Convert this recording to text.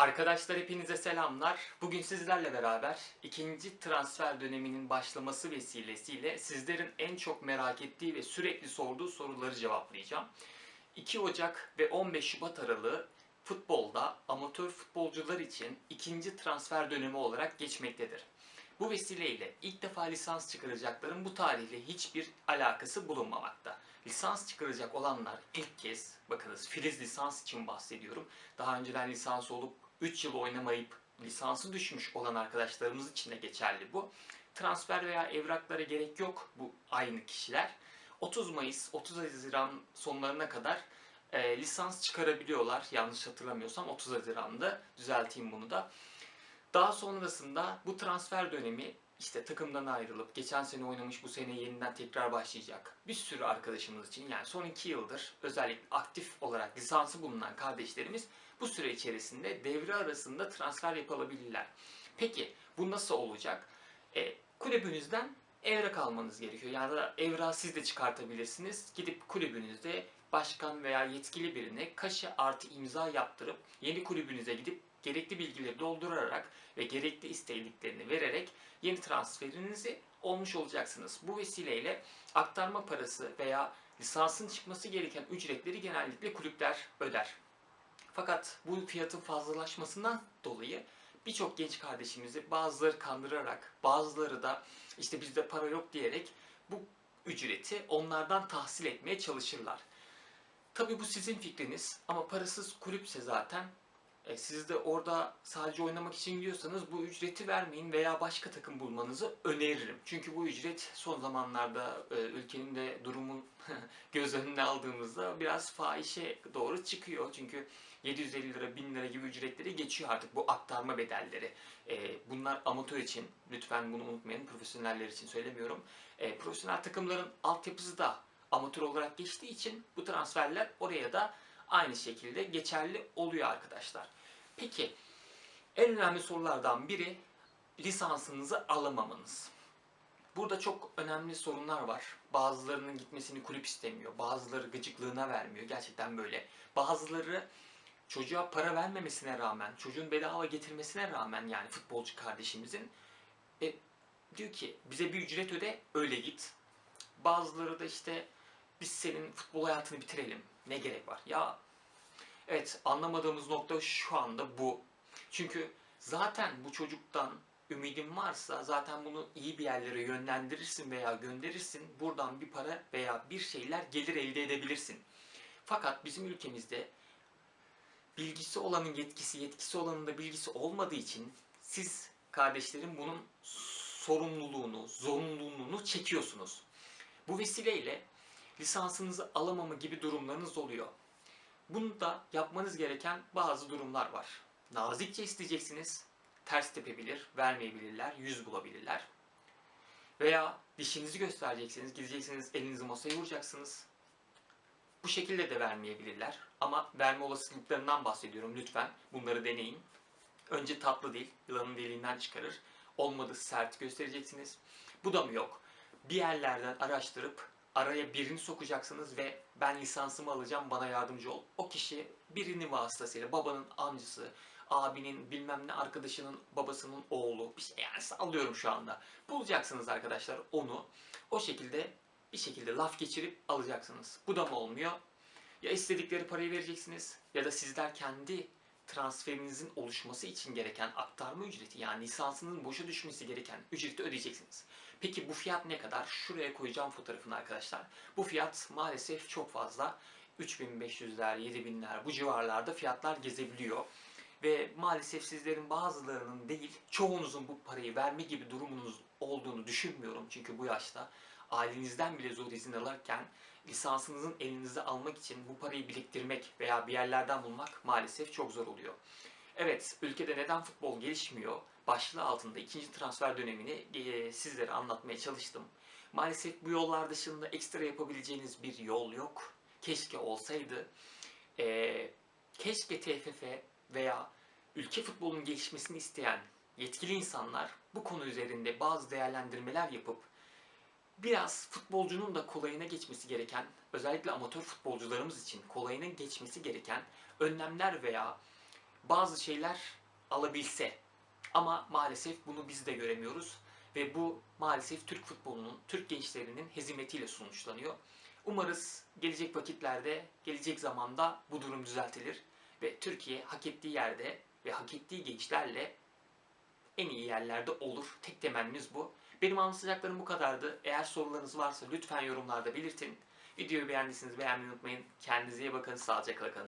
Arkadaşlar hepinize selamlar. Bugün sizlerle beraber ikinci transfer döneminin başlaması vesilesiyle sizlerin en çok merak ettiği ve sürekli sorduğu soruları cevaplayacağım. 2 Ocak ve 15 Şubat aralığı futbolda amatör futbolcular için ikinci transfer dönemi olarak geçmektedir. Bu vesileyle ilk defa lisans çıkaracakların bu tarihle hiçbir alakası bulunmamakta. Lisans çıkaracak olanlar ilk kez, bakınız Filiz lisans için bahsediyorum. Daha önceden lisans olup 3 yıl oynamayıp lisansı düşmüş olan arkadaşlarımız için de geçerli bu. Transfer veya evraklara gerek yok bu aynı kişiler. 30 Mayıs, 30 Haziran sonlarına kadar e, lisans çıkarabiliyorlar. Yanlış hatırlamıyorsam 30 Haziran'da düzelteyim bunu da. Daha sonrasında bu transfer dönemi işte takımdan ayrılıp geçen sene oynamış bu sene yeniden tekrar başlayacak bir sürü arkadaşımız için yani son iki yıldır özellikle aktif olarak lisansı bulunan kardeşlerimiz bu süre içerisinde devre arasında transfer yapılabilirler. Peki bu nasıl olacak? E, kulübünüzden evrak almanız gerekiyor. Yani da evrağı siz de çıkartabilirsiniz. Gidip kulübünüzde başkan veya yetkili birine kaşe artı imza yaptırıp yeni kulübünüze gidip gerekli bilgileri doldurarak ve gerekli istediklerini vererek yeni transferinizi olmuş olacaksınız. Bu vesileyle aktarma parası veya lisansın çıkması gereken ücretleri genellikle kulüpler öder. Fakat bu fiyatın fazlalaşmasından dolayı birçok genç kardeşimizi bazıları kandırarak, bazıları da işte bizde para yok diyerek bu ücreti onlardan tahsil etmeye çalışırlar. Tabii bu sizin fikriniz ama parasız kulüpse zaten e, siz de orada sadece oynamak için gidiyorsanız bu ücreti vermeyin veya başka takım bulmanızı öneririm. Çünkü bu ücret son zamanlarda e, ülkenin de durumun göz önüne aldığımızda biraz fahişe doğru çıkıyor. Çünkü 750 lira, 1000 lira gibi ücretleri geçiyor artık bu aktarma bedelleri. E, bunlar amatör için, lütfen bunu unutmayın, profesyoneller için söylemiyorum. E, profesyonel takımların altyapısı da amatör olarak geçtiği için bu transferler oraya da aynı şekilde geçerli oluyor arkadaşlar. Peki en önemli sorulardan biri lisansınızı alamamanız. Burada çok önemli sorunlar var. Bazılarının gitmesini kulüp istemiyor. Bazıları gıcıklığına vermiyor. Gerçekten böyle. Bazıları çocuğa para vermemesine rağmen, çocuğun bedava getirmesine rağmen yani futbolcu kardeşimizin e, diyor ki bize bir ücret öde öyle git. Bazıları da işte biz senin futbol hayatını bitirelim. Ne gerek var? Ya evet anlamadığımız nokta şu anda bu. Çünkü zaten bu çocuktan ümidin varsa zaten bunu iyi bir yerlere yönlendirirsin veya gönderirsin. Buradan bir para veya bir şeyler gelir elde edebilirsin. Fakat bizim ülkemizde bilgisi olanın yetkisi, yetkisi olanın da bilgisi olmadığı için siz kardeşlerim bunun sorumluluğunu, zorunluluğunu çekiyorsunuz. Bu vesileyle lisansınızı alamama gibi durumlarınız oluyor. Bunu da yapmanız gereken bazı durumlar var. Nazikçe isteyeceksiniz. Ters tepebilir, vermeyebilirler, yüz bulabilirler. Veya dişinizi göstereceksiniz, gideceksiniz, elinizi masaya vuracaksınız. Bu şekilde de vermeyebilirler. Ama verme olasılıklarından bahsediyorum lütfen. Bunları deneyin. Önce tatlı dil, yılanın deliğinden çıkarır. Olmadı sert göstereceksiniz. Bu da mı yok? Bir yerlerden araştırıp araya birini sokacaksınız ve ben lisansımı alacağım bana yardımcı ol. O kişi birini vasıtasıyla babanın amcası, abinin bilmem ne arkadaşının babasının oğlu bir şey yani sallıyorum şu anda. Bulacaksınız arkadaşlar onu. O şekilde bir şekilde laf geçirip alacaksınız. Bu da mı olmuyor? Ya istedikleri parayı vereceksiniz ya da sizler kendi transferinizin oluşması için gereken aktarma ücreti yani lisansının boşa düşmesi gereken ücreti ödeyeceksiniz. Peki bu fiyat ne kadar? Şuraya koyacağım fotoğrafını arkadaşlar. Bu fiyat maalesef çok fazla. 3500'ler, 7000'ler bu civarlarda fiyatlar gezebiliyor. Ve maalesef sizlerin bazılarının değil, çoğunuzun bu parayı verme gibi durumunuz olduğunu düşünmüyorum. Çünkü bu yaşta ailenizden bile zor izin alırken lisansınızın elinize almak için bu parayı biriktirmek veya bir yerlerden bulmak maalesef çok zor oluyor. Evet, ülkede neden futbol gelişmiyor? Başlığı altında ikinci transfer dönemini e, sizlere anlatmaya çalıştım. Maalesef bu yollar dışında ekstra yapabileceğiniz bir yol yok. Keşke olsaydı. E, keşke TFF veya ülke futbolunun gelişmesini isteyen yetkili insanlar bu konu üzerinde bazı değerlendirmeler yapıp biraz futbolcunun da kolayına geçmesi gereken, özellikle amatör futbolcularımız için kolayına geçmesi gereken önlemler veya bazı şeyler alabilse. Ama maalesef bunu biz de göremiyoruz ve bu maalesef Türk futbolunun, Türk gençlerinin hezimetiyle sonuçlanıyor. Umarız gelecek vakitlerde, gelecek zamanda bu durum düzeltilir ve Türkiye hak ettiği yerde ve hak ettiği gençlerle en iyi yerlerde olur. Tek temennimiz bu. Benim anlatacaklarım bu kadardı. Eğer sorularınız varsa lütfen yorumlarda belirtin. Videoyu beğendiyseniz beğenmeyi unutmayın. Kendinize iyi bakın. Sağlıcakla kalın.